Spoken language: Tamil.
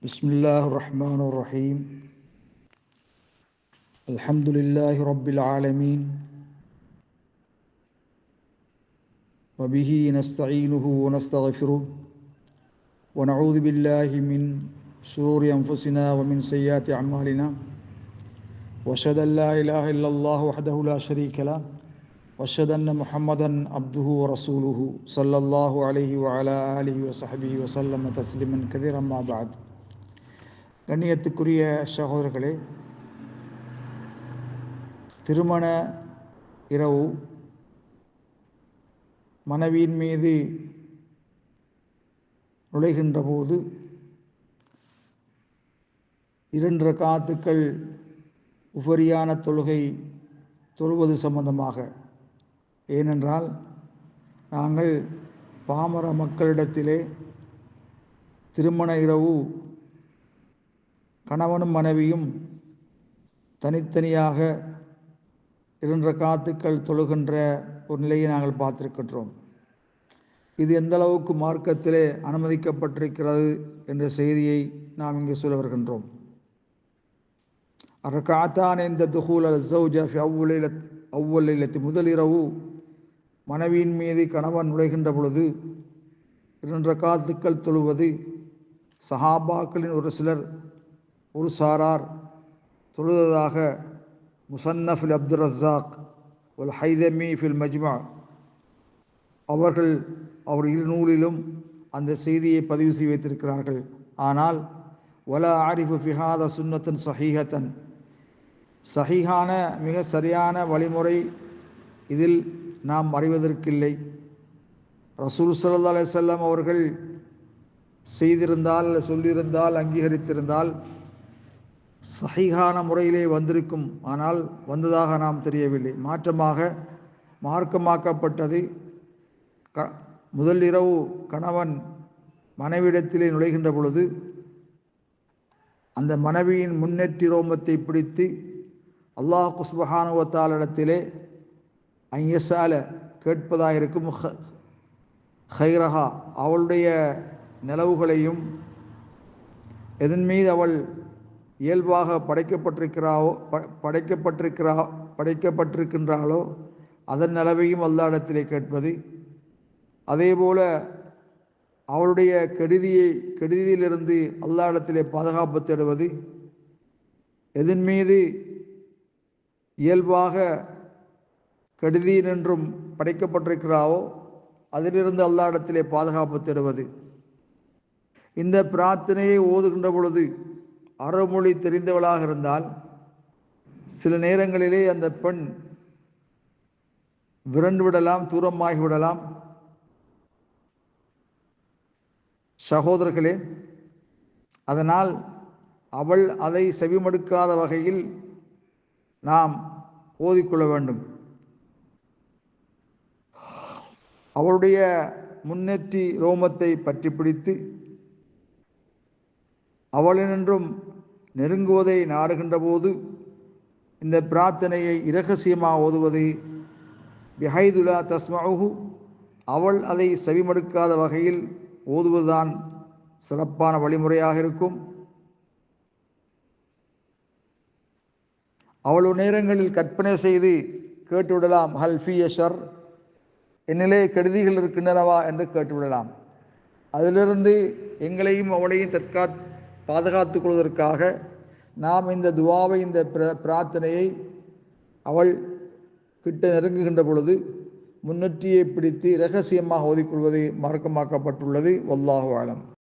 بسم الله الرحمن الرحيم. الحمد لله رب العالمين. وبه نستعينه ونستغفره. ونعوذ بالله من شرور أنفسنا ومن سيئات أعمالنا. وأشهد أن لا إله إلا الله وحده لا شريك له. وأشهد أن محمدا عبده ورسوله صلى الله عليه وعلى آله وصحبه وسلم تسليما كثيرا ما بعد. கண்ணியத்துக்குரிய சகோதரர்களே திருமண இரவு மனைவியின் மீது நுழைகின்ற போது இரண்டு காத்துக்கள் உபரியான தொழுகை தொழுவது சம்பந்தமாக. ஏனென்றால் நாங்கள் பாமர மக்களிடத்திலே திருமண இரவு கணவனும் மனைவியும் தனித்தனியாக இரண்டு காத்துக்கள் தொழுகின்ற ஒரு நிலையை நாங்கள் பார்த்திருக்கின்றோம். இது எந்த அளவுக்கு மார்க்கத்திலே அனுமதிக்கப்பட்டிருக்கிறது என்ற செய்தியை நாம் இங்கு சொல்ல வருகின்றோம். அரகாத்தான் இந்த துகூல் அல் ஜவுஜா அவ்வளில அவ்வளிலத்தி முதலிரவு மனைவியின் மீது கணவன் நுழைகின்ற பொழுது இரண்டு காத்துக்கள் தொழுவது சஹாபாக்களின் ஒரு சிலர் ஒரு சாரார் தொழுததாக முசன்னஃபில் அப்துல் ரஸாக் ஒல் ஹைதமி ஃபில் மஜ்மா அவர்கள் அவர் இரு நூலிலும் அந்த செய்தியை பதிவு செய்து வைத்திருக்கிறார்கள். ஆனால் ஒல ஆரிஃபு ஃபிஹாத சுன்னத்தன் சஹீஹத்தன் சஹீஹான மிக சரியான வழிமுறை இதில் நாம் அறிவதற்கில்லை. ரசூல் சல்லா அலிசல்லாம் அவர்கள் செய்திருந்தால் சொல்லியிருந்தால் அங்கீகரித்திருந்தால் சஹீகான முறையிலே வந்திருக்கும். ஆனால் வந்ததாக நாம் தெரியவில்லை. மாற்றமாக மார்க்கமாக்கப்பட்டது. க முதல் இரவு கணவன் மனைவிடத்திலே நுழைகின்ற பொழுது அந்த மனைவியின் முன்னேற்றி ரோமத்தை பிடித்து அல்லாஹ் குஸ்பஹானுவத்தாலிடத்திலே ஐயசால கேட்பதாக இருக்கும் ஹைரஹா அவளுடைய நிலவுகளையும் எதன் மீது அவள் இயல்பாக படைக்கப்பட்டிருக்கிறாவோ படைக்கப்பட்டிருக்கிறா படைக்கப்பட்டிருக்கின்றாலோ அதன் நிலவையும் அல்லாடத்திலே கேட்பது. அதேபோல அவளுடைய கெடுதியை கெடுதியிலிருந்து அல்லாடத்திலே பாதுகாப்பு தேடுவது. எதன் மீது இயல்பாக கெடுதியினின்றும் படைக்கப்பட்டிருக்கிறாவோ அதிலிருந்து அல்லாடத்திலே பாதுகாப்பு தேடுவது. இந்த பிரார்த்தனையை ஓதுகின்ற பொழுது அறமொழி தெரிந்தவளாக இருந்தால் சில நேரங்களிலே அந்த பெண் விரண்டு விடலாம் தூரமாகி விடலாம். சகோதரர்களே அதனால் அவள் அதை செவிமடுக்காத வகையில் நாம் ஓதிக்கொள்ள வேண்டும். அவளுடைய முன்னேற்றி ரோமத்தை பற்றி பிடித்து அவளினின்றும் நெருங்குவதை நாடுகின்ற போது இந்த பிரார்த்தனையை இரகசியமாக ஓதுவது பிஹைதுலா தஸ்மஹு அவள் அதை செவிமடுக்காத வகையில் ஓதுவதுதான் சிறப்பான வழிமுறையாக இருக்கும். அவ்வளவு நேரங்களில் கற்பனை செய்து கேட்டுவிடலாம் ஹல்ஃபி ஷர் என்னிலே கெடுதிகள் இருக்கின்றனவா என்று கேட்டுவிடலாம். அதிலிருந்து எங்களையும் அவளையும் தற்காத்து பாதுகாத்து கொள்வதற்காக நாம் இந்த துவாவை இந்த பிரார்த்தனையை அவள் கிட்ட நெருங்குகின்ற பொழுது முன்னொற்றியை பிடித்து இரகசியமாக ஓதிக்கொள்வது மார்க்கமாக்கப்பட்டுள்ளது. வல்லாஹு ஆலம்